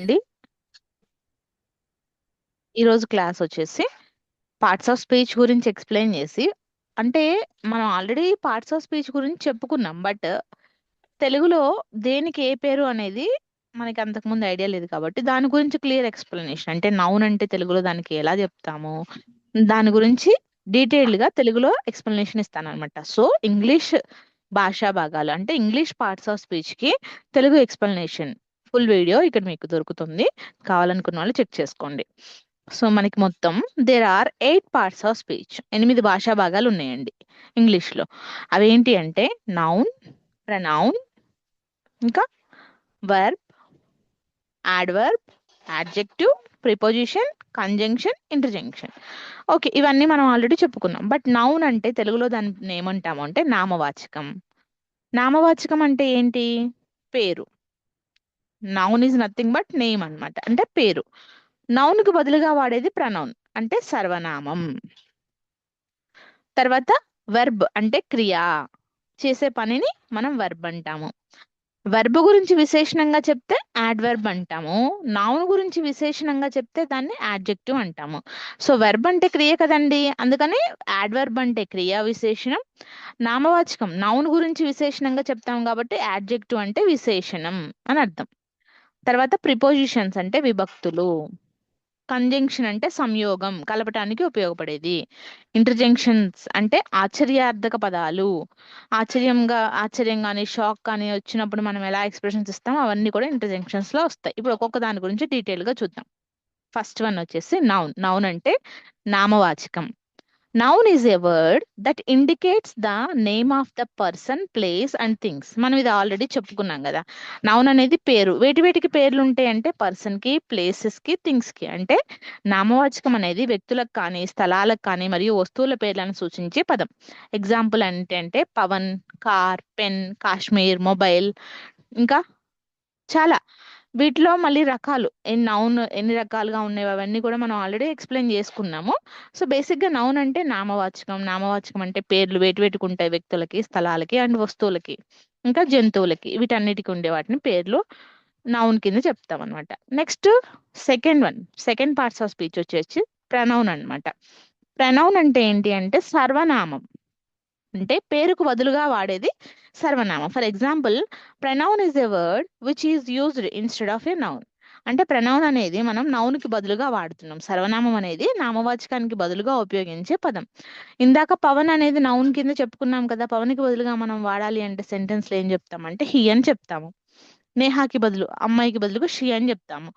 అండి. ఈరోజు క్లాస్ వచ్చేసి పార్ట్స్ ఆఫ్ స్పీచ్ గురించి ఎక్స్ప్లెయిన్ చేసి అంటే మనం ఆల్రెడీ పార్ట్స్ ఆఫ్ స్పీచ్ గురించి చెప్పుకున్నాం బట్ తెలుగులో దేనికి ఏ పేరు అనేది మనకి అంతకుముందు ఐడియా లేదు కాబట్టి దాని గురించి క్లియర్ ఎక్స్ప్లెనేషన్ అంటే నౌన్ అంటే తెలుగులో దానికి ఎలా చెప్తాము దాని గురించి డీటెయిల్డ్గా తెలుగులో ఎక్స్ప్లెనేషన్ ఇస్తాను అనమాట సో ఇంగ్లీష్ భాషా భాగాలు అంటే ఇంగ్లీష్ పార్ట్స్ ఆఫ్ స్పీచ్కి తెలుగు ఎక్స్ప్లెనేషన్ ఫుల్ వీడియో ఇక్కడ మీకు దొరుకుతుంది. కావాలనుకున్న వాళ్ళు చెక్ చేసుకోండి. సో మనకి మొత్తం there are eight parts of speech ఎనిమిది భాషా భాగాలు ఉన్నాయండి ఇంగ్లీష్లో. అవేంటి అంటే నౌన్ ప్రనౌన్ ఇంకా verb adverb adjective preposition conjunction interjunction okay ఇవన్నీ మనం ఆల్రెడీ చెప్పుకున్నాం. బట్ నౌన్ అంటే తెలుగులో దాన్ని ఏమంటాము అంటే నామవాచకం. నామవాచకం అంటే ఏంటి? పేరు. Noun is nothing but name అన్నమాట. అంటే పేరు. నౌన్కు బదులుగా వాడేది ప్రనౌన్ అంటే సర్వనామం. తర్వాత వెర్బ్ అంటే క్రియ. చేసే పనిని మనం వెర్బ్ అంటాము. వెర్బ్ గురించి విశేషణంగా చెప్తే యాడ్వర్బ్ అంటాము. నౌన్ గురించి విశేషణంగా చెప్తే దాన్ని యాడ్జెక్టివ్ అంటాము. సో వెర్బ్ అంటే క్రియ కదండి. అందుకని యాడ్వర్బ్ అంటే క్రియా విశేషణం. నామవాచకం నౌన్ గురించి విశేషణంగా చెప్తాం కాబట్టి యాడ్జెక్టివ్ అంటే విశేషణం అని అర్థం. తర్వాత ప్రిపోజిషన్స్ అంటే విభక్తులు. కంజంక్షన్ అంటే సంయోగం కలపటానికి ఉపయోగపడేది. ఇంటర్జంక్షన్స్ అంటే ఆశ్చర్యార్థక పదాలు. ఆశ్చర్యంగా ఆశ్చర్యం కానీ షాక్ కానీ వచ్చినప్పుడు మనం ఎలా ఎక్స్ప్రెషన్స్ ఇస్తాం అవన్నీ కూడా ఇంటర్జంక్షన్స్లో వస్తాయి. ఇప్పుడు ఒక్కొక్క దాని గురించి డీటెయిల్గా చూద్దాం. ఫస్ట్ వన్ వచ్చేసి నౌన్ నౌన్ అంటే నామవాచకం. Noun is a word that indicates the name of the person place and things మనం ఇది ఆల్రెడీ చెప్పుకున్నాం కదా. నౌన్ అనేది పేరు. వేటి వేటికి పేర్లు ఉంటాయి అంటే పర్సన్కి ప్లేసెస్కి థింగ్స్కి. అంటే నామవాచకం అనేది వ్యక్తులకు కానీ స్థలాలకు కానీ మరియు వస్తువుల పేర్లను సూచించే పదం. ఎగ్జాంపుల్ అంటే అంటే Pawan car pen Kashmir mobile ఇంకా చాలా. వీటిలో మళ్ళీ రకాలు ఎన్ని నౌన్ ఎన్ని రకాలుగా ఉన్నాయి అవన్నీ కూడా మనం ఆల్రెడీ ఎక్స్ప్లెయిన్ చేసుకున్నాము. సో బేసిక్గా నౌన్ అంటే నామవాచకం నామవాచకం అంటే పేర్లు వేటి పెట్టుకుంటాయి వ్యక్తులకి స్థలాలకి అండ్ వస్తువులకి ఇంకా జంతువులకి వీటన్నిటికి ఉండే వాటిని పేర్లు నౌన్ కింద చెప్తాం అనమాట next second one second parts of speech వచ్చేసి ప్రనౌన్ అనమాట ప్రనౌన్ అంటే ఏంటి అంటే సర్వనామం. అంటే పేరుకు బదులుగా వాడేది సర్వనామం. For example pronoun is a word which is used instead of a noun అంటే ప్రనౌన్ అనేది మనం నౌన్కి బదులుగా వాడుతున్నాం. సర్వనామం అనేది నామవాచకానికి బదులుగా ఉపయోగించే పదం. ఇందాక పవన్ అనేది నౌన్ కింద చెప్పుకున్నాం కదా పవన్కి బదులుగా మనం వాడాలి అంటే సెంటెన్స్లో ఏం ఏం చెప్తామంటే హీ అని చెప్తాము. నేహాకి బదులు అమ్మాయికి బదులుగా షీ అని చెప్తాము.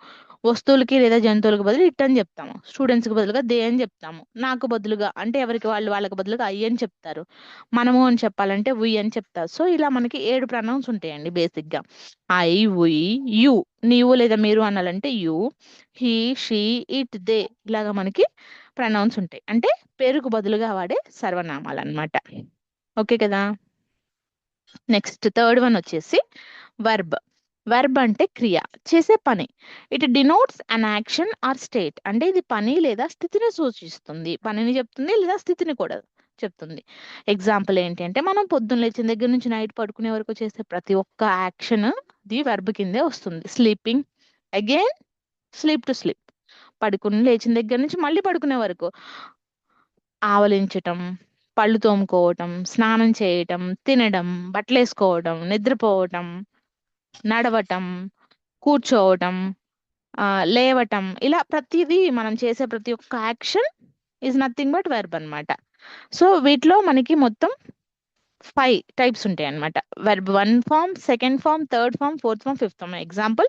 వస్తువులకి లేదా జంతువులకు బదులు ఇట్ అని చెప్తాము. స్టూడెంట్స్కి బదులుగా దే అని చెప్తాము. నాకు బదులుగా అంటే ఎవరికి వాళ్ళు వాళ్ళకి బదులుగా ఐ అని చెప్తారు. మనము అని చెప్పాలంటే వి అని చెప్తారు. సో ఇలా మనకి ఏడు ప్రనౌన్స్ ఉంటాయండి బేసిక్గా. I we you. నీవు లేదా మీరు అనాలంటే you he she it they ఇలాగా మనకి ప్రనౌన్స్ ఉంటాయి. అంటే పేరుకు బదులుగా వాడే సర్వనామాలు అన్నమాట ఓకే కదా? నెక్స్ట్ థర్డ్ వన్ వచ్చేసి వర్బ్ వెర్బ్ అంటే క్రియ చేసే పని. It denotes an action or state అంటే ఇది పని లేదా స్థితిని సూచిస్తుంది. పనిని చెప్తుంది లేదా స్థితిని కూడా చెప్తుంది. ఎగ్జాంపుల్ ఏంటి అంటే మనం పొద్దున్న లేచిన దగ్గర నుంచి నైట్ పడుకునే వరకు చేసే ప్రతి ఒక్క యాక్షన్ ది వెర్బ్ కిందే వస్తుంది. Sleeping again sleep to sleep పడుకుని లేచిన దగ్గర నుంచి మళ్ళీ పడుకునే వరకు ఆవలించటం పళ్ళు తోముకోవటం స్నానం చేయటం తినడం బట్టలు వేసుకోవటం నిద్రపోవటం నడవటం కూర్చోవటం లేవటం ఇలా ప్రతిదీ మనం చేసే ప్రతి ఒక్క action is nothing but verb అనమాట సో వీటిలో మనకి మొత్తం ఫైవ్ టైప్స్ ఉంటాయి అనమాట verb one form second form third form fourth form fifth form example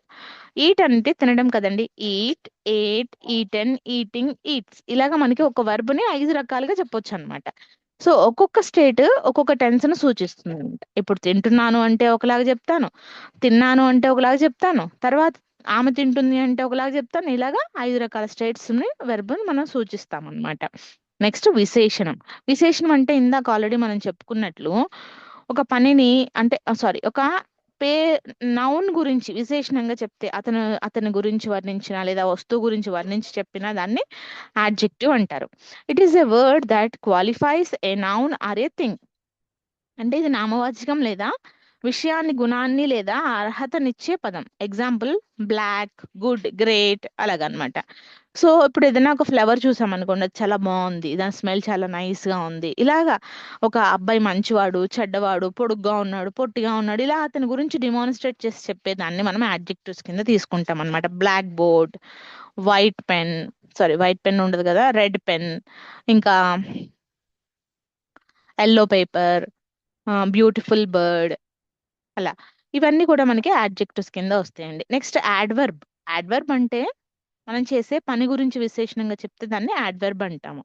eat అంటే తినడం కదండి. Eat ate eaten eating eats ఇలాగా మనకి ఒక వర్బ్ని ఐదు రకాలుగా చెప్పొచ్చు అనమాట సో ఒక్కొక్క స్టేట్ ఒక్కొక్క టెన్స్ను సూచిస్తుంది అనమాట ఇప్పుడు తింటున్నాను అంటే ఒకలాగా చెప్తాను తిన్నాను అంటే ఒకలాగా చెప్తాను తర్వాత ఆమె తింటుంది అంటే ఒకలాగా చెప్తాను ఇలాగా ఐదు రకాల స్టేట్స్ని వెర్బ్ని మనం సూచిస్తాం అనమాట నెక్స్ట్ విశేషణం. విశేషణం అంటే ఇందాక ఆల్రెడీ మనం చెప్పుకున్నట్లు ఒక పనిని అంటే సారీ ఒక పే నౌన్ గురించి విశేషణంగా చెప్తే అతను అతని గురించి వర్ణించిన లేదా వస్తువు గురించి వర్ణించి చెప్పిన దాన్ని యాడ్జెక్టివ్ అంటారు. It is a word that qualifies a noun or a thing. అంటే ఇది నామవాచకం లేదా విషయాన్ని గుణాన్ని లేదా అర్హతనిచ్చే పదం. ఎగ్జాంపుల్ బ్లాక్ గుడ్ గ్రేట్ అలాగనమాట. సో ఇప్పుడు ఏదైనా ఒక ఫ్లవర్ చూసాం అనుకోండి చాలా బాగుంది దాని స్మెల్ చాలా నైస్గా ఉంది. ఇలాగా ఒక అబ్బాయి మంచివాడు చెడ్డవాడు పొడుగ్గా ఉన్నాడు పొట్టిగా ఉన్నాడు ఇలా అతని గురించి డిమాన్స్ట్రేట్ చేసి చెప్పేదాన్ని మనం యాడ్జెక్టివ్స్ కింద తీసుకుంటాం అనమాట black board white pen sorry white pen ఉండదు కదా రెడ్ పెన్ ఇంకా ఎల్లో పేపర్ బ్యూటిఫుల్ బర్డ్ అలా. ఇవన్నీ కూడా మనకి యాడ్జెక్టివ్స్ కింద వస్తాయండి. నెక్స్ట్ యాడ్వర్బ్ యాడ్వర్బ్ అంటే మనం చేసే పని గురించి విశేషణంగా చెప్తే దాన్ని యాడ్వర్బ్ అంటాము.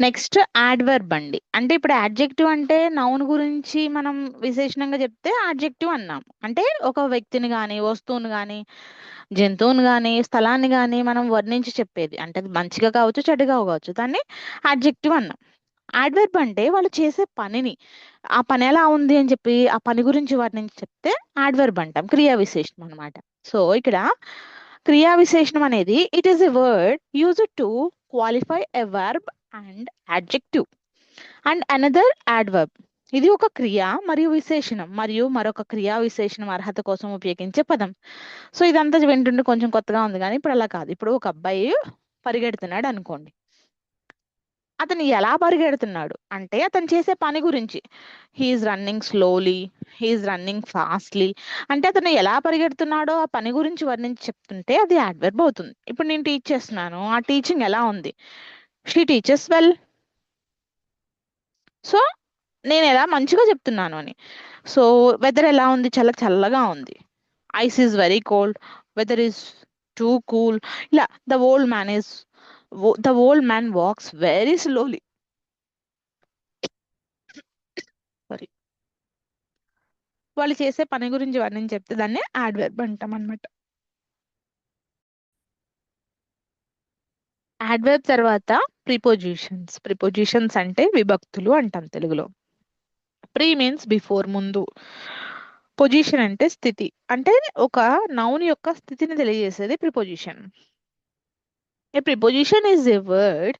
నెక్స్ట్ యాడ్వర్బ్ అండి. అంటే ఇప్పుడు యాడ్జెక్టివ్ అంటే నౌన్ గురించి మనం విశేషణంగా చెప్తే యాడ్జెక్టివ్ అన్నాం అంటే ఒక వ్యక్తిని కానీ వస్తువుని కానీ జంతువుని కానీ స్థలాన్ని కానీ మనం వర్ణించి చెప్పేది. అంటే అది మంచిగా కావచ్చు చెడుగా కావచ్చు. దాన్ని యాడ్జెక్టివ్ అన్నాం. యాడ్వర్బ్ అంటే వాళ్ళు చేసే పనిని. ఆ పని ఎలా ఉంది అని చెప్పి ఆ పని గురించి వర్ణించి చెప్తే యాడ్వర్బ్ అంటాం. క్రియా విశేషణం అనమాట సో ఇక్కడ క్రియా విశేషణం అనేది it is a word use to qualify a verb and adjective and another adverb ఇది ఒక క్రియ మరియు విశేషణం మరియు మరొక క్రియా విశేషణం అర్హత కోసం ఉపయోగించే పదం. సో ఇదంతా వింటుంటే కొంచెం కొత్తగా ఉంది కానీ ఇప్పుడు అలా కాదు. ఇప్పుడు ఒక అబ్బాయి పరిగెడుతున్నాడు అనుకోండి. అతను ఎలా పరిగెడుతున్నాడు? అంటే అతను చేసే పని గురించి. He is running slowly he is running fastly అంటే అతను ఎలా పరిగెడుతున్నాడో ఆ పని గురించి వర్ణించి చెప్తుంటే అది యాడ్వర్బ్ అవుతుంది. ఇప్పుడు నేను టీచ్ చేస్తున్నాను. ఆ టీచింగ్ ఎలా ఉంది? షీ టీచర్స్ వెల్ సో నేను ఎలా మంచిగా చెప్తున్నాను అని. సో వెదర్ ఎలా ఉంది? చాలా చల్లగా ఉంది. Ice is very cold weather is too cool ఇలా the old man is the old man walks very slowly sorry వాళ్ళు చేసే పని గురించి వర్ణించి చెప్తే దాన్ని యాడ్వర్బ్ అంటాం అనమాట యాడ్వర్బ్ తర్వాత ప్రిపోజిషన్స్ ప్రిపోజిషన్స్ అంటే విభక్తులు అంటాం తెలుగులో. ప్రీ మీన్స్ బిఫోర్ ముందు. పొజిషన్ అంటే స్థితి. అంటే ఒక నౌన్ యొక్క స్థితిని తెలియజేసేది preposition A preposition is a word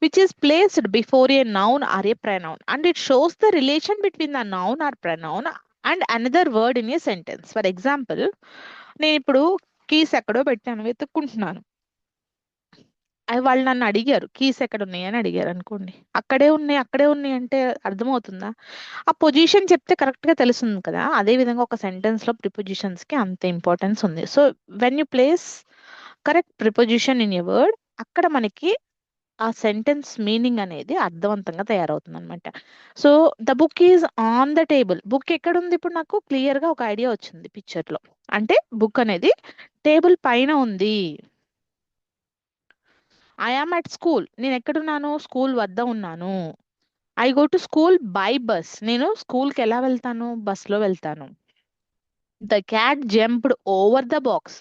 which is placed before a noun or a pronoun and it shows the relation between the noun or pronoun and another word in a sentence for example నేను ఇప్పుడు keys ఎక్కడో పెట్టాను వెతుక్కుంటున్నాను. అవి వాళ్ళు నన్ను అడిగారు keys ఎక్కడ ఉన్నాయి అని అడిగారు అనుకోండి. అక్కడే ఉన్నాయి అక్కడే ఉన్నాయి అంటే అర్థమవుతుందా? ఆ పొజిషన్ చెప్తే కరెక్ట్గా తెలుస్తుంది కదా. అదే విధంగా ఒక సెంటెన్స్లో ప్రిపొజిషన్స్కి ప్రిపోజిషన్స్కి అంత ఇంపార్టెన్స్ ఉంది. So when you place correct preposition in a word అక్కడ మనకి ఆ సెంటెన్స్ మీనింగ్ అనేది అర్థవంతంగా తయారవుతుంది అనమాట so the book is on the table. Book ఎక్కడ ఉంది ఇప్పుడు నాకు? క్లియర్గా ఒక ఐడియా వచ్చింది పిక్చర్లో అంటే బుక్ అనేది టేబుల్ పైన ఉంది. ఐ ఆమ్ అట్ స్కూల్ నేను ఎక్కడున్నాను? స్కూల్ వద్ద ఉన్నాను. I go to school by bus నేను స్కూల్కి ఎలా వెళ్తాను? బస్లో వెళ్తాను. The cat jumped over the box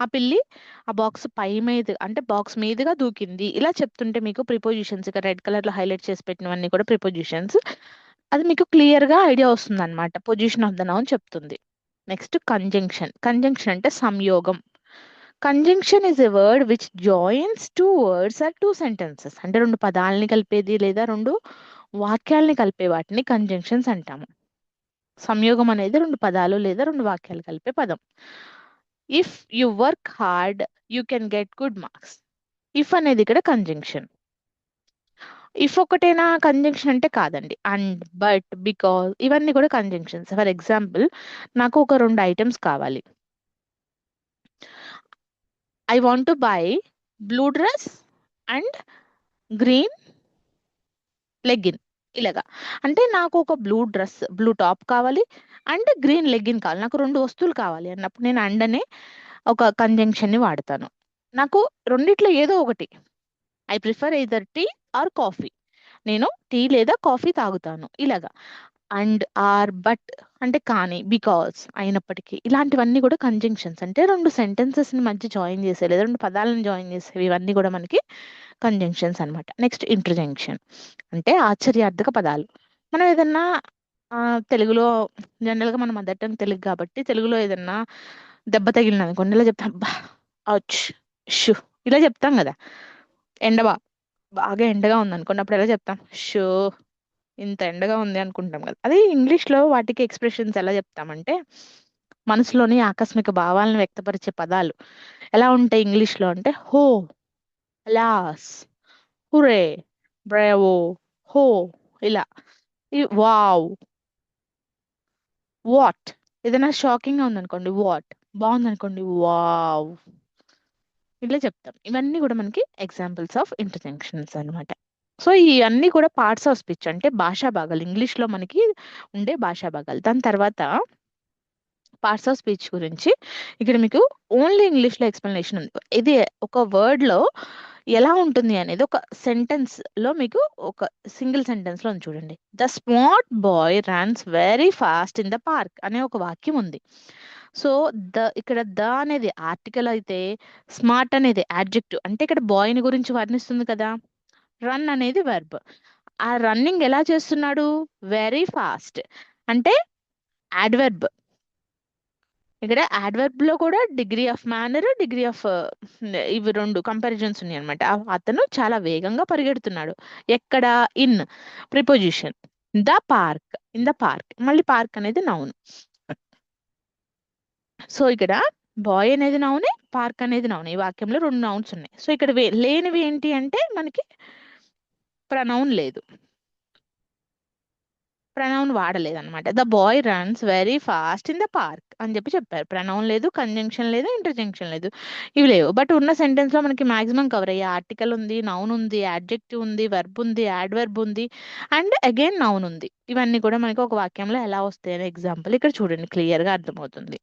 ఆ పిల్లి ఆ బాక్స్ పై మీద అంటే బాక్స్ మీదుగా దూకింది. ఇలా చెప్తుంటే మీకు ప్రిపోజిషన్స్ ఇక రెడ్ కలర్లో హైలైట్ చేసి పెట్టినవన్నీ కూడా ప్రిపోజిషన్స్. అది మీకు క్లియర్గా ఐడియా వస్తుంది అనమాట పొజిషన్ ఆఫ్ ద నౌన్ చెప్తుంది. Next conjunction. కంజంక్షన్ అంటే సంయోగం. Conjunction is a word which joins two words or two sentences. అంటే రెండు పదాలని కలిపేది లేదా రెండు వాక్యాలని కలిపే వాటిని కంజంక్షన్స్ అంటాము. సంయోగం అనేది రెండు పదాలు లేదా రెండు వాక్యాలు కలిపే పదం. If you work hard you can get good marks if అనేది ఇక్కడ కంజంక్షన్ ఇఫ్ ఒకటేనా కంజంక్షన్ అంటే కాదండి. అండ్ బట్ బికాస్ ఇవన్నీ కూడా కంజంక్షన్స్ ఫర్ ఎగ్జాంపుల్ నాకు ఒక రెండు ఐటమ్స్ కావాలి. I want to buy blue dress and green leggin ఇలాగా. అంటే నాకు ఒక బ్లూ డ్రెస్ బ్లూ టాప్ కావాలి అండ్ గ్రీన్ లెగ్గిన్ కావాలి. నాకు రెండు వస్తువులు కావాలి అన్నప్పుడు నేను అండ్ అనే ఒక కంజంక్షన్ని వాడతాను. నాకు రెండిట్లో ఏదో ఒకటి. I prefer either tea or coffee. నేను టీ లేదా కాఫీ తాగుతాను ఇలాగా. అండ్ ఆర్ బట్ అంటే కానీ బికాస్ అయినప్పటికీ ఇలాంటివన్నీ కూడా కంజంక్షన్స్. అంటే రెండు సెంటెన్సెస్ని మంచి మధ్య జాయిన్ చేసే లేదా రెండు పదాలను జాయిన్ చేసేవి ఇవన్నీ కూడా మనకి కంజంక్షన్స్ అనమాట నెక్స్ట్ ఇంటర్జంక్షన్ అంటే ఆశ్చర్యార్థక పదాలు. మనం ఏదన్నా తెలుగులో జనరల్గా మనం మదర్ టంగ్ తెలుగు కాబట్టి తెలుగులో ఏదన్నా దెబ్బ తగిలిన అనుకోండి ఇలా చెప్తాం బా అవుచ్ షూ ఇలా చెప్తాం కదా. ఎండ బా బాగా ఎండగా ఉంది అనుకోండి అప్పుడు ఎలా చెప్తాం? షో ఇంత ఎండగా ఉంది అనుకుంటాం కదా. అదే ఇంగ్లీష్లో వాటికి ఎక్స్ప్రెషన్స్ ఎలా చెప్తామంటే మనసులోని ఆకస్మిక భావాలను వ్యక్తపరిచే పదాలు. ఎలా ఉంటాయి ఇంగ్లీష్లో అంటే హో లాస్ హురే బ్రేవో హో ఇలా వావ్ వాట్ ఏదైనా షాకింగ్గా ఉందనుకోండి. వాట్ బాగుందనుకోండి. వావ్ ఇట్లా చెప్తాం. ఇవన్నీ కూడా మనకి ఎగ్జాంపుల్స్ ఆఫ్ ఇంటర్జెక్షన్స్ అనమాట సో ఇవన్నీ కూడా పార్ట్స్ ఆఫ్ స్పీచ్ అంటే భాషా భాగాలు. ఇంగ్లీష్లో మనకి ఉండే భాషా భాగాలు. దాని తర్వాత పార్ట్స్ ఆఫ్ స్పీచ్ గురించి ఇక్కడ మీకు ఓన్లీ ఇంగ్లీష్లో ఎక్స్ప్లెనేషన్ ఉంది. ఇది ఒక వర్డ్లో ఎలా ఉంటుంది అనేది ఒక సెంటెన్స్లో మీకు ఒక సింగిల్ సెంటెన్స్లో ఉంది చూడండి. The smart boy runs very fast in the park అనే ఒక వాక్యం ఉంది. సో ద ఇక్కడ ద అనేది ఆర్టికల్ అయితే స్మార్ట్ అనేది యాడ్జెక్టివ్ అంటే ఇక్కడ బాయ్ని గురించి వర్ణిస్తుంది కదా. రన్ అనేది వెర్బ్ ఆ రన్నింగ్ ఎలా చేస్తున్నాడు? వెరీ ఫాస్ట్ అంటే యాడ్వెర్బ్ ఇక్కడ యాడ్వర్బ్లో కూడా degree of manner degree of ఇవి రెండు కంపారిజన్స్ ఉన్నాయి అనమాట అతను చాలా వేగంగా పరిగెడుతున్నాడు. ఎక్కడ? In preposition the park in the park మళ్ళీ పార్క్ అనేది నౌన్ సో ఇక్కడ బాయ్ అనేది నౌనే పార్క్ అనేది నౌన్ ఈ వాక్యంలో రెండు నౌన్స్ ఉన్నాయి. సో ఇక్కడ వే- లేనివి ఏంటి అంటే మనకి ప్రనౌన్ లేదు. ప్రనౌన్ వాడలేదు అనమాట the boy runs very fast in the park అని చెప్పి చెప్పారు. ప్రనౌన్ లేదు కంజంక్షన్ లేదు ఇంటర్జంక్షన్ లేదు. ఇవి లేవు. బట్ ఉన్న సెంటెన్స్లో మనకి మాక్సిమం కవర్ అయ్యే ఆర్టికల్ ఉంది నౌన్ ఉంది యాడ్జెక్టివ్ ఉంది వర్బ్ ఉంది యాడ్వర్బ్ ఉంది అండ్ అగైన్ నౌన్ ఉంది. ఇవన్నీ కూడా మనకి ఒక వాక్యంలో ఎలా వస్తాయి అనే ఎగ్జాంపుల్ ఇక్కడ చూడండి. క్లియర్గా అర్థమవుతుంది.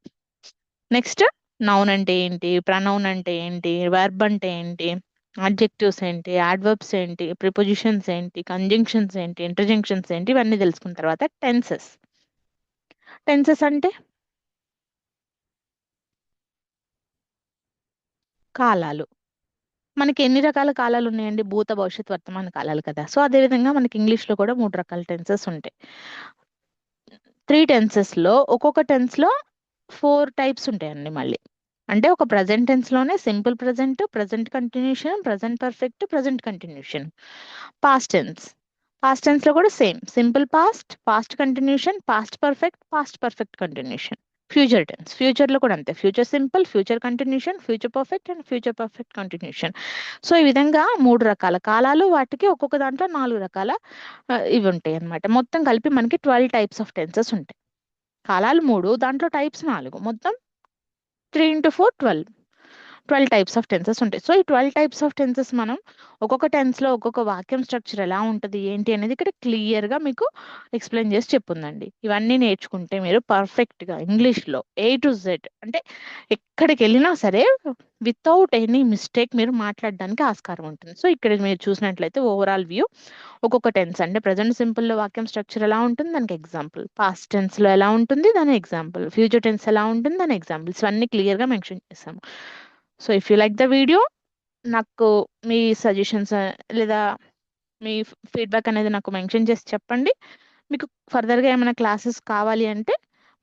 నెక్స్ట్ నౌన్ అంటే ఏంటి ప్రనౌన్ అంటే ఏంటి వర్బ్ అంటే ఏంటి? అడ్జెక్టివ్స్ ఏంటి? యాడ్వర్బ్స్ ఏంటి? ప్రిపోజిషన్స్ ఏంటి? కంజంక్షన్స్ ఏంటి? ఇంటర్జంక్షన్స్ ఏంటి? ఇవన్నీ తెలుసుకున్న తర్వాత టెన్సెస్ టెన్సెస్ అంటే? కాలాలు. మనకి ఎన్ని రకాల కాలాలు ఉన్నాయండి? భూత భవిష్యత్ వర్తమాన కాలాలు కదా. సో అదే విధంగా మనకి ఇంగ్లీష్లో కూడా మూడు రకాల టెన్సెస్ ఉంటాయి. త్రీ టెన్సెస్లో ఒక్కొక్క టెన్స్లో ఫోర్ టైప్స్ ఉంటాయండి మళ్ళీ. అంటే ఒక ప్రజెంట్లోనే simple present present continuation present perfect present continuation. Past tense. Past టెన్స్లో కూడా same. Simple past past continuation past perfect past perfect continuation. Future tense. ఫ్యూచర్లో కూడా అంతే. Future simple future continuation future perfect and future perfect continuation. So ఈ విధంగా మూడు రకాల కాలాలు వాటికి ఒక్కొక్క దాంట్లో నాలుగు రకాల ఇవి ఉంటాయి అన్నమాట. మొత్తం కలిపి మనకి ట్వెల్వ్ టైప్స్ ఆఫ్ టెన్సెస్ ఉంటాయి. కాలాలు మూడు దాంట్లో టైప్స్ నాలుగు. మొత్తం three into four twelve twelve types of tenses ఉంటాయి. సో ఈ ట్వెల్వ్ టైప్స్ ఆఫ్ టెన్సెస్ మనం ఒక్కొక్క టెన్స్లో ఒక్కొక్క వాక్యం స్ట్రక్చర్ ఎలా ఉంటుంది ఏంటి అనేది ఇక్కడ క్లియర్గా మీకు ఎక్స్ప్లెయిన్ చేసి చెప్పుందండి. ఇవన్నీ నేర్చుకుంటే మీరు పర్ఫెక్ట్గా ఇంగ్లీష్లో ఏ టు జెడ్ అంటే ఎక్కడికి వెళ్ళినా సరే వితౌట్ ఎనీ మిస్టేక్ మీరు మాట్లాడడానికి ఆస్కారం ఉంటుంది. సో ఇక్కడ మీరు చూసినట్లయితే ఓవరాల్ వ్యూ ఒక్కొక్క టెన్స్ అంటే ప్రజెంట్ సింపుల్లో వాక్యం స్ట్రక్చర్ ఎలా ఉంటుంది దానికి ఎగ్జాంపుల్ పాస్ట్ టెన్స్లో ఎలా ఉంటుంది దాని ఎగ్జాంపుల్ ఫ్యూచర్ టెన్స్ ఎలా ఉంటుంది దాని ఎగ్జాంపుల్స్ ఇవన్నీ క్లియర్గా మెన్షన్ చేసాము. So if you like the video నాకు మీ సజెషన్స్ uh, లేదా మీ ఫీడ్బ్యాక్ అనేది నాకు మెన్షన్ చేసి చెప్పండి. మీకు ఫర్దర్గా ఏమైనా క్లాసెస్ కావాలి అంటే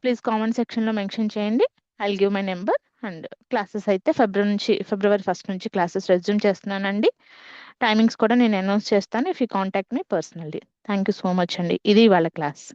ప్లీజ్ కామెంట్ సెక్షన్లో మెన్షన్ చేయండి. I give my number and classes అయితే ఫిబ్రవరి నుంచి ఫిబ్రవరి ఫస్ట్ నుంచి క్లాసెస్ రెజ్యూమ్ చేస్తున్నానండి. టైమింగ్స్ కూడా నేను అనౌన్స్ చేస్తాను if you contact me personally thank you so much అండి. ఇది వాళ్ళ క్లాస్